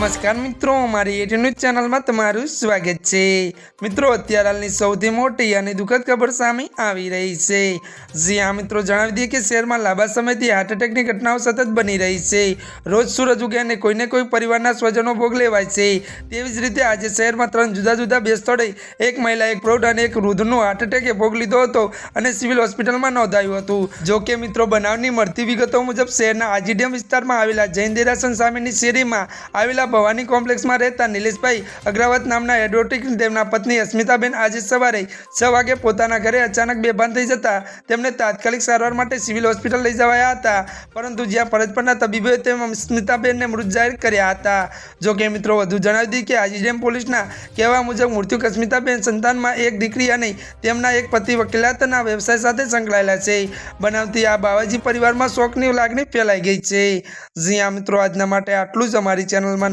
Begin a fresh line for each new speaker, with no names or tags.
નમસ્કાર મિત્રો મારી એટી ન્યૂઝ ચેનલમાં તમારું સ્વાગત છે. મિત્રો, અત્યારે હાલની સૌથી મોટી અને દુઃખદ ખબર સામે આવી રહી છે. જી હા, મિત્રો, જણાવી દઈએ કે શહેરમાં લાંબા સમયથી હાર્ટ એટેકની ઘટનાઓ સતત બની રહી છે. રોજ સૂરજ અને કોઈને કોઈ પરિવારના સ્વજનો ભોગ લેવાય છે. તેવી જ રીતે આજે શહેરમાં ત્રણ જુદા જુદા બે સ્થળે એક મહિલા, એક પ્રૌઢ અને એક વૃદ્ધનો હાર્ટ એટેકે ભોગ લીધો હતો અને સિવિલ હોસ્પિટલમાં નોંધાયું હતું. જો કે, મિત્રો, બનાવની મળતી વિગતો મુજબ શહેરના આજીડીએમ વિસ્તારમાં આવેલા જૈન દેરાસન સામેની શેરીમાં આવેલા ભવાની કોમ્પ્લેક્સમાં રહેતા નિલેશભાઈ અગ્રવત નામના એડવોકેટ તેમના પત્ની અસ્મિતાબેન આજે સવારે છ વાગે પોતાના ઘરે અચાનક બેભાન થઈ જતા તેમને તાત્કાલિક સારવાર માટે સિવિલ હોસ્પિટલ લઈ જવાયા હતા. પરંતુ જ્યાં ફરજ પરના તબીબોએ તેમ અસ્મિતાબેનને મૃત જાહેર કર્યા હતા. જો કે મિત્રો, વધુ જણાવી દઈએ કે આજીડેમ પોલીસના કહેવા મુજબ મૃત્યુક અસ્મિતાબેન સંતાનમાં એક દીકરી અને તેમના એક પતિ વકીલાતના વ્યવસાય સાથે સંકળાયેલા છે. બનાવતી આ બાવાજી પરિવારમાં શોકની લાગણી ફેલાઈ ગઈ છે. જી આ મિત્રો, આજના માટે આટલું જ અમારી ચેનલમાં